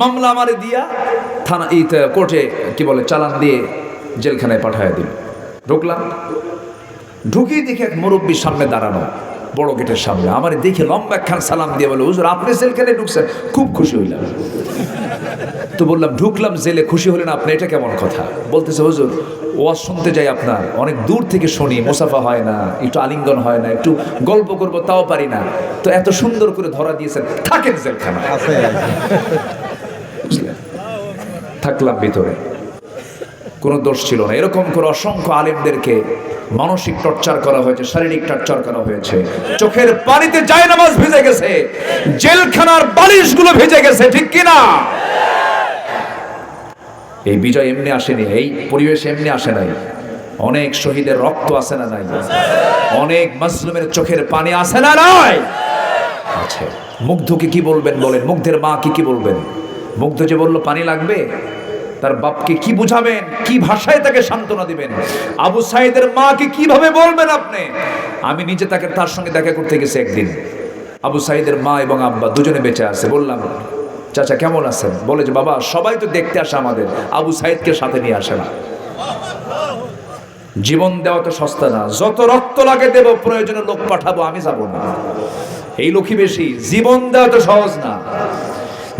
মামলা আমারে দিয়া থানা এই কোর্টে, কি বলে, চালান দিয়ে জেলখানায় পাঠায় দিল। ঢুকলাম। ঢুকিয়ে দেখে এক মুরব্বীর সামনে দাঁড়ানো, বড় গেটের সামনে। আমার দেখে লম্বা একখান সালাম দিয়ে বলে, হুজুর, আপনি জেলখানায় ঢুকছেন? খুব খুশি হইলাম। তো বললাম, ঢুকলাম জেলে, খুশি হলেন আপনি? এটা কেমন কথা? বলতেছে, হুজুর, ওয়াজ শুনতে যাই আপনার। অনেক দূর থেকে শুনি, মুসাফা হয় না, একটু আলিঙ্গন হয় না, একটু গল্প করব, তাও পারি না। তো এত সুন্দর করে ধরা দিয়েছেন, থাকেন জেলখানা? থাকলাম ভিতরে। কোনো দোষ ছিল না। এরকম করে অসংখ্য আলেমদেরকে মানসিক টর্চার করা হয়েছে, শারীরিক টর্চার করা হয়েছে। চোখের পানিতে যায় নামাজ ভিজে গেছে। জেলখানার বালিশগুলো ভিজে গেছে, ঠিক কিনা? এই বিজয় এমনি আসেনি, এই পরিবেশ এমনি আসে নাই। অনেক শহীদের রক্ত আসে না নাই। অনেক মাসলুমের চোখের পানি আসে না নাই। আছে মুগ্ধকে কি বলবেন বলেন? মুগ্ধের মা কি কি বলবেন? মুগ্ধ যে বলল, পানি লাগবে? তার বাপকে কি বুঝাবেন? কি ভাষায় তাকে সান্ত্বনা দিবেন? আবু সাইদের মাকে কীভাবে বলবেন আপনি? আমি নিজে তাকে তার সঙ্গে দেখা করতে গেছি একদিন। আবু সাইদের মা এবং আব্বা দুজনে বেঁচে আছে। বললাম, চাচা, কেমন আছেন? বলে যে, বাবা, সবাই তো দেখতে আসে আমাদের। আবু সাইদকে সাথে নিয়ে আসে না। জীবন দেওয়া তো সস্তা না। যত রক্ত লাগে দেব, প্রয়োজনে লোক পাঠাবো, আমি যাব না। এই লোকই বেশি। জীবন দেওয়া তো সহজ না।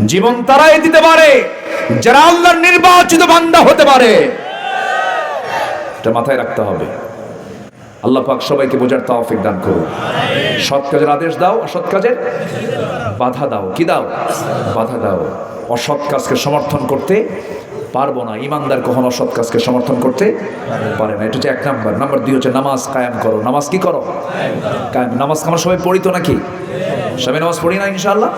জীবন তারাই দিতে পারে। যারা আল্লাহর নির্বাচিত বান্দা হতে পারে। এটা মাথায় রাখতে হবে। আল্লাহ পাক সবাইকে বোঝার তৌফিক দান করুন। সৎ কাজের আদেশ দাও, অসৎ কাজের বাধা দাও। কি দাও? বাধা দাও। অসৎ কাজকে সমর্থন করতে পারব না। ইমানদার কখনো অসৎ কাজকে সমর্থন করতে পারে না। এটা হচ্ছে এক নাম্বার। নাম্বার দুই হচ্ছে নামাজ কায়াম করো। নামাজ কি করো? কায়াম। নামাজ আমরা সবাই পড়ি তো নাকি? সবাই নামাজ পড়ি না ইনশাল্লাহ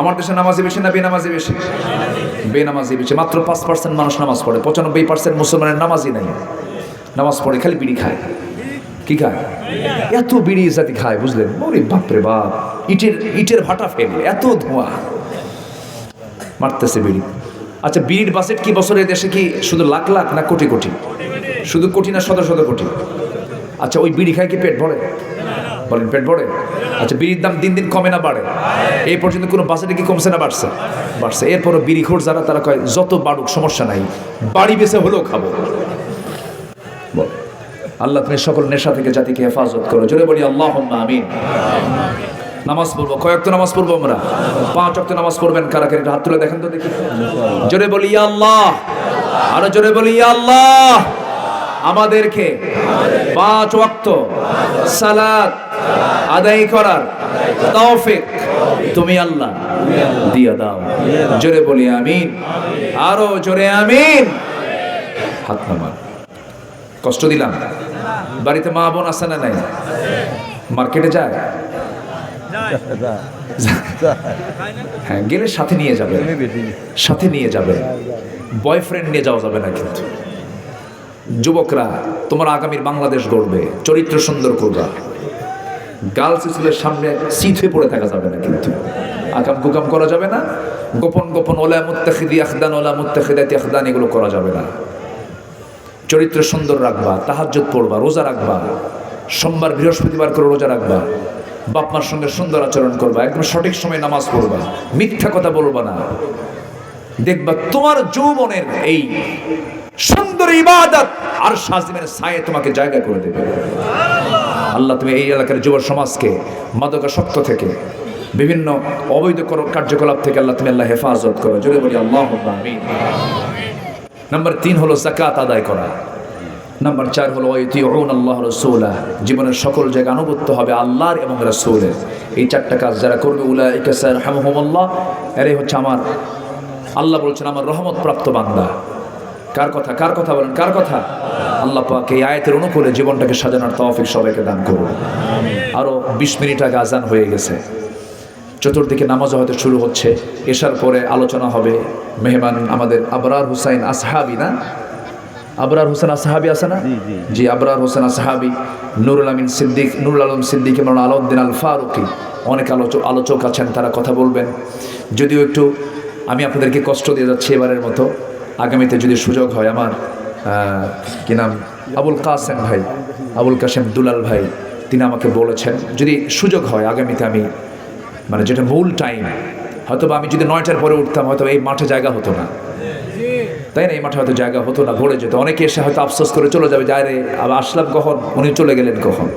আমার দেশে নামাজি বেশি না বেনামাজি বেশি? বেনামাজি বেশি। মাত্র পাঁচ পার্সেন্ট মানুষ নামাজ পড়ে। পঁচানব্বই পার্সেন্ট মুসলমানের নামাজই নাই। নামাজ পড়ে, খালি বিড়ি খায়। কি খায়? এত বিড়ি জাতি খায়, বুঝলেন? ওরে বাপরে বাপ। ইটের ইটের ভাটা ফেলে, এত ধোঁয়া। মারতেছে বিড়ি। আচ্ছা বিড়ির বাসেট কি বছরে দেশে কি শুধু লাখ লাখ না কোটি কোটি? শুধু কোটি না শত শত কোটি? আচ্ছা ওই বিড়ি খায় কি পেট ভরে? বলেন, পেট ভরে। আচ্ছা বিড়ির দাম দিন দিন কমে না বাড়ে। এই পর্যন্ত কোনো বাসেটে কি কমছে না বাড়ছে? বাড়ছে। এরপরও বিড়ি খোর যারা, তারা কয়, যত বাড়ুক, সমস্যা নাই। বাড়ি বেছে হলেও খাব। আল্লাহ তুমি সকল নেশা থেকে জাতিকে হেফাজত করো। জোরে বলি আল্লাহ আমিন। নামাজ পড়ব। কয়েক তো নামাজ পড়ব আমরা? পাঁচ অক্ট নামাজ পড়বেন কারা কারা? হাত তুলে দেখেন তো দেখি। জোরে বলি, আল্লাহ। আরও জোরে বলি, আল্লাহ। আমাদেরকে পাঁচ ওয়াক্ত সালাত আদায় করার তৌফিক তুমি আল্লাহ দিয়া দাও। জোরে বলি আমিন। আরও জোরে আমিন। হাত নামান। কষ্ট দিলাম। বাড়িতে মা বোন আছে না নাই? মার্কেটে যায়? হ্যাঁ গেলে সাথে নিয়ে যাবে। সাথে নিয়ে যাবে। বয়ফ্রেন্ড নিয়ে যাওয়া যাবে না কিন্তু। যুবকরা, তোমার আগামীর বাংলাদেশ গড়বে। চরিত্র সুন্দর করবা। গার্লস স্কুলের সামনে সিট হয়ে পড়ে থাকা যাবে না কিন্তু। আকাম কুকাম করা যাবে না। গোপন গোপন ওলা মুত্তাখিদি আখদান, ওলা মুত্তাখিদাতি আখদান, এগুলো করা যাবে না। চরিত্র সুন্দর রাখবা, তাহাজ্জুদ পড়বা, রোজা রাখবা। সোমবার বৃহস্পতিবার করে রোজা রাখবা। বাপমার সঙ্গে সুন্দর আচরণ করবা, একদম সঠিক সময় নামাজ পড়বা। মিথ্যা কথা বলবা না। দেখবা তোমার যৌবনের এই সুন্দর ইবাদত। আর সাজিমের ছায়ে তোমাকে জায়গা করে দেবে। আল্লাহ, তুমি এই এলাকার যুব সমাজকে মাদকাসক্ত থেকে, বিভিন্ন অবৈধ কর- কার্যকলাপ থেকে আল্লাহ তুমি আল্লাহ হেফাজত করো। জোরে বলি, আল্লাহ নাম্বার তিন হলো জাকাত আদায় করা। নাম্বার চার হলো, ওয়াইতিউন আল্লাহ রসুলা। জীবনের সকল জায়গায় আনুগত্য হবে আল্লাহর এবং রসুলের। এই চারটা কাজ যারা করবে, উলাইকা সারহামহুমুল্লাহ এরাই হচ্ছে আমার, আল্লাহ বলছেন, আমার রহমত প্রাপ্ত বান্দা। কার কথা? কার কথা বলেন? কার কথা? আল্লাহ পাক এই আয়াতের অনুকূলে জীবনটাকে সাজানোর তৌফিক সবাইকে দান করুন। আরও বিশ মিনিট আগে আজান হয়ে গেছে। চতুর্দিকে নামাজ হয়তো শুরু হচ্ছে। এসার পরে আলোচনা হবে। মেহমান আমাদের আবরার হুসাইন আসহাবি না? আবরার হোসেন আসহাবি আছে না? জি আবরার হোসেন আসহাবি নুরুল আমিন সিদ্দিক নুরুল আলম সিদ্দিক এবং আলাউদ্দিন আল ফারুকি অনেক আলোচক আলোচক আছেন তারা কথা বলবেন। যদিও একটু আমি আপনাদেরকে কষ্ট দিয়ে যাচ্ছি এবারের মতো। আগামীতে যদি সুযোগ হয় আমার কি নাম? আবুল কাসেম ভাই, আবুল কাসেম দুলাল ভাই, তিনি আমাকে বলেছেন, যদি সুযোগ হয় আগামীতে আমি মানে যেটা মূল টাইম হয়তো আমি যদি নয়টার পরে উঠতাম হয়তো এই মাঠে জায়গা হতো না। তাই না? এই মাঠে হয়তো জায়গা হতো না, ভরে যেত। অনেকে এসে হয়তো আফসোস করে চলে যাবে যায় রে আবার আসলাম কখন? উনি চলে গেলেন কখন?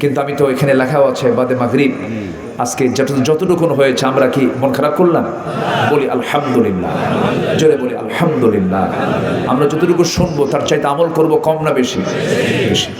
কিন্তু আমি তো এখানে লেখাও আছে, বাদে মাগরিব। আজকে যত যতটুকু হয়েছে, আমরা কি মন খারাপ করলাম? বলি, আলহামদুলিল্লাহ। জোরে বলি, আলহামদুলিল্লাহ। আমরা যতটুকু শুনব, তার চাইতে আমল করব কম না বেশি? বেশি।